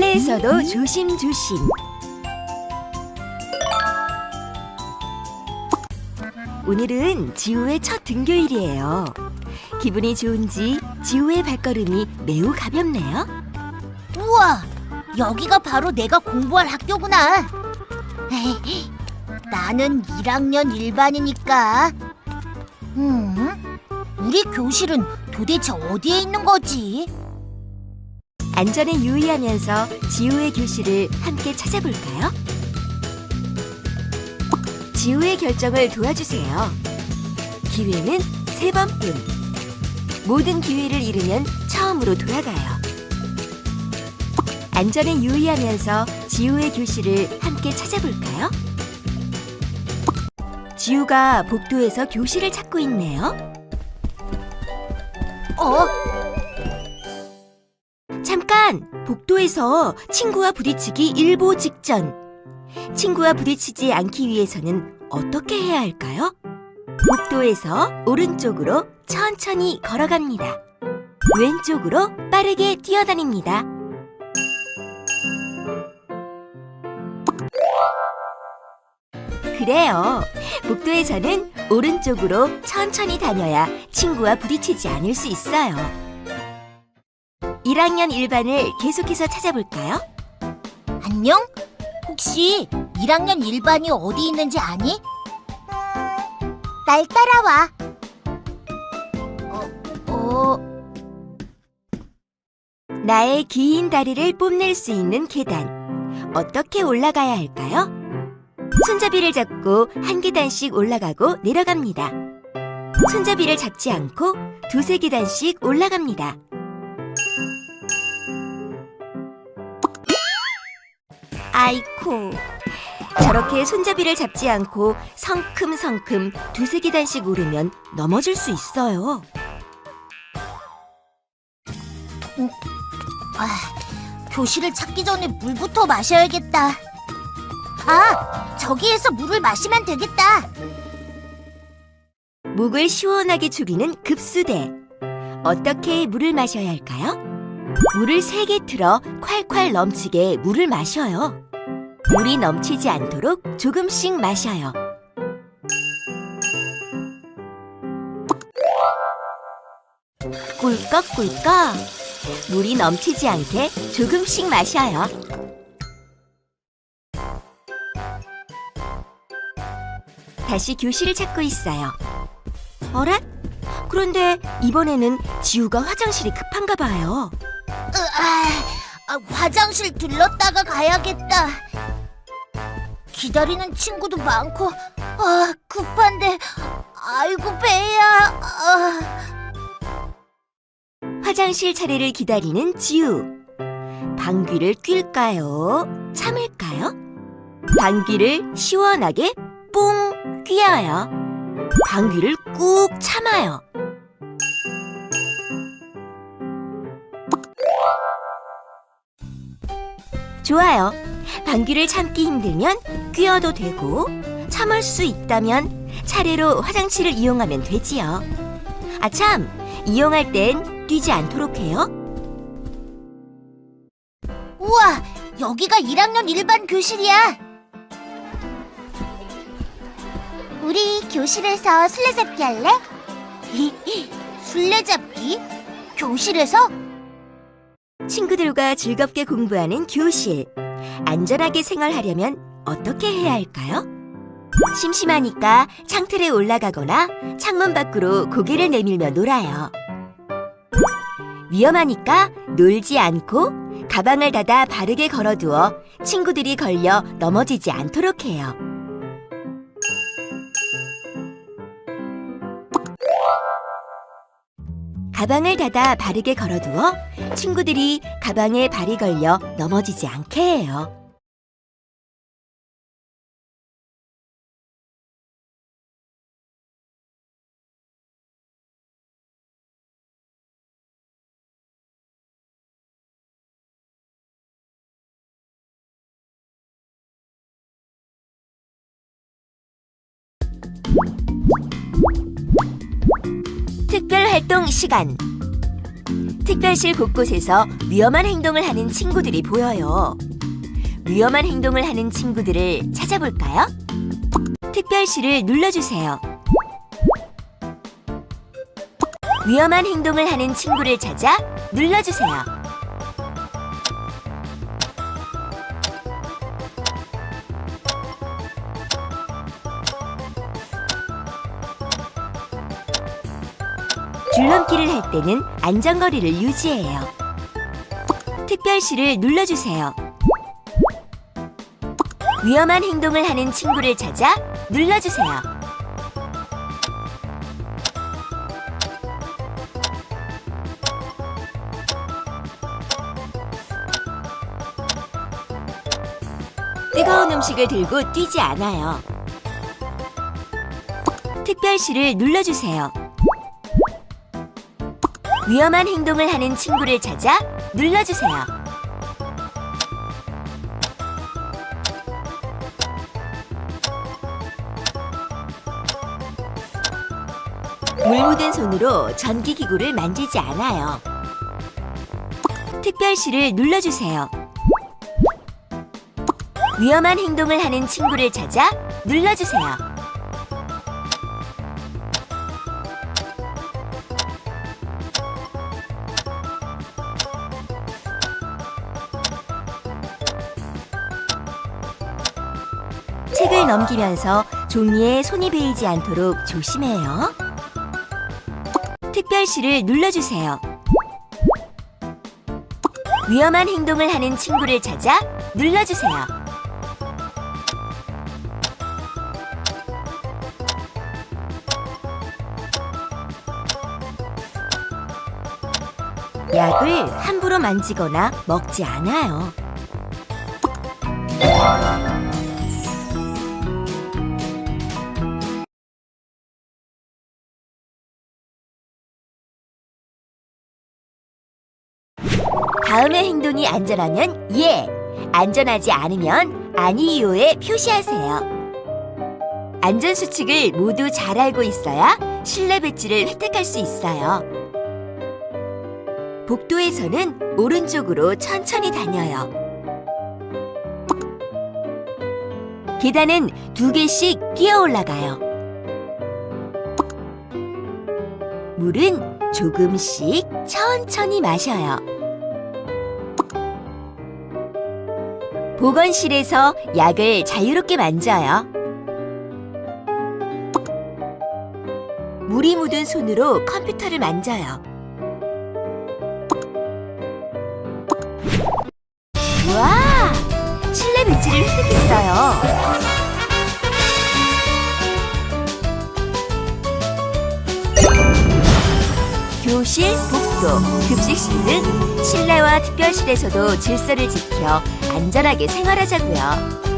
실내에서도 조심조심. 오늘은 지우의 첫 등교일이에요. 기분이 좋은지 지우의 발걸음이 매우 가볍네요. 우와, 여기가 바로 내가 공부할 학교구나. 에이, 나는 1학년 일반이니까. 음, 우리 교실은 도대체 어디에 있는 거지? 안전에 유의하면서 지우의 교실을 함께 찾아볼까요? 지우의 결정을 도와주세요. 기회는 세 번뿐. 모든 기회를 잃으면 처음으로 돌아가요. 안전에 유의하면서 지우의 교실을 함께 찾아볼까요? 지우가 복도에서 교실을 찾고 있네요. 어, 복도에서 친구와 부딪히기 일보 직전. 친구와 부딪히지 않기 위해서는 어떻게 해야 할까요? 복도에서 오른쪽으로 천천히 걸어갑니다. 왼쪽으로 빠르게 뛰어다닙니다. 그래요. 복도에서는 오른쪽으로 천천히 다녀야 친구와 부딪히지 않을 수 있어요. 1학년 1반을 계속해서 찾아볼까요? 안녕? 혹시 1학년 일반이 어디 있는지 아니? 음, 날 따라와. 어, 어, 나의 긴 다리를 뽐낼 수 있는 계단. 어떻게 올라가야 할까요? 손잡이를 잡고 한 계단씩 올라가고 내려갑니다. 손잡이를 잡지 않고 두세 계단씩 올라갑니다. 아이코. 저렇게 손잡이를 잡지 않고 성큼성큼 두세 계단씩 오르면 넘어질 수 있어요. 아, 교실을 찾기 전에 물부터 마셔야겠다. 아, 저기에서 물을 마시면 되겠다. 목을 시원하게 죽이는 급수대. 어떻게 물을 마셔야 할까요? 물을 세게 틀어 콸콸 넘치게 물을 마셔요. 물이 넘치지 않도록 조금씩 마셔요. 꿀꺽꿀꺽. 물이 넘치지 않게 조금씩 마셔요. 다시 교실을 찾고 있어요. 어라? 그런데 이번에는 지우가 화장실이 급한가 봐요. 으아, 아, 화장실 들렀다가 가야겠다. 기다리는 친구도 많고, 아, 급한데, 아이고, 배야. 아, 화장실 차례를 기다리는 지우. 방귀를 낄까요? 참을까요? 방귀를 시원하게 뽕 뀌어요. 방귀를 꾹 참아요. 좋아요. 방귀를 참기 힘들면 뀌어도 되고 참을 수 있다면 차례로 화장실을 이용하면 되지요. 아참, 이용할 땐 뛰지 않도록 해요. 우와, 여기가 1학년 일반 교실이야. 우리 교실에서 술래잡기 할래? 술래잡기? 교실에서? 친구들과 즐겁게 공부하는 교실. 안전하게 생활하려면 어떻게 해야 할까요? 심심하니까 창틀에 올라가거나 창문 밖으로 고개를 내밀며 놀아요. 위험하니까 놀지 않고 가방을 닫아 바르게 걸어두어 친구들이 걸려 넘어지지 않도록 해요. 가방을 닫아 바르게 걸어두어 친구들이 가방에 발이 걸려 넘어지지 않게 해요. 특별 활동 시간. 특별실 곳곳에서 위험한 행동을 하는 친구들이 보여요. 위험한 행동을 하는 친구들을 찾아볼까요? 특별실을 눌러주세요. 위험한 행동을 하는 친구를 찾아 눌러주세요. 줄넘기를 할 때는 안전거리를 유지해요. 특별실을 눌러주세요. 위험한 행동을 하는 친구를 찾아 눌러주세요. 뜨거운 음식을 들고 뛰지 않아요. 특별실을 눌러주세요. 위험한 행동을 하는 친구를 찾아 눌러주세요. 물 묻은 손으로 전기기구를 만지지 않아요. 특별실을 눌러주세요. 위험한 행동을 하는 친구를 찾아 눌러주세요. 넘기면서 종이에 손이 베이지 않도록 조심해요. 특별실을 눌러주세요. 위험한 행동을 하는 친구를 찾아 눌러주세요. 약을 함부로 만지거나 먹지 않아요. 다음의 행동이 안전하면 예, 안전하지 않으면 아니요에 표시하세요. 안전수칙을 모두 잘 알고 있어야 실내 배지를 획득할 수 있어요. 복도에서는 오른쪽으로 천천히 다녀요. 계단은 두 개씩 뛰어 올라가요. 물은 조금씩 천천히 마셔요. 보건실에서 약을 자유롭게 만져요. 물이 묻은 손으로 컴퓨터를 만져요. 와! 실내 배지를 획득했어요. 교실, 복도, 급식실 등 실내와 특별실에서도 질서를 지켜 안전하게 생활하자고요.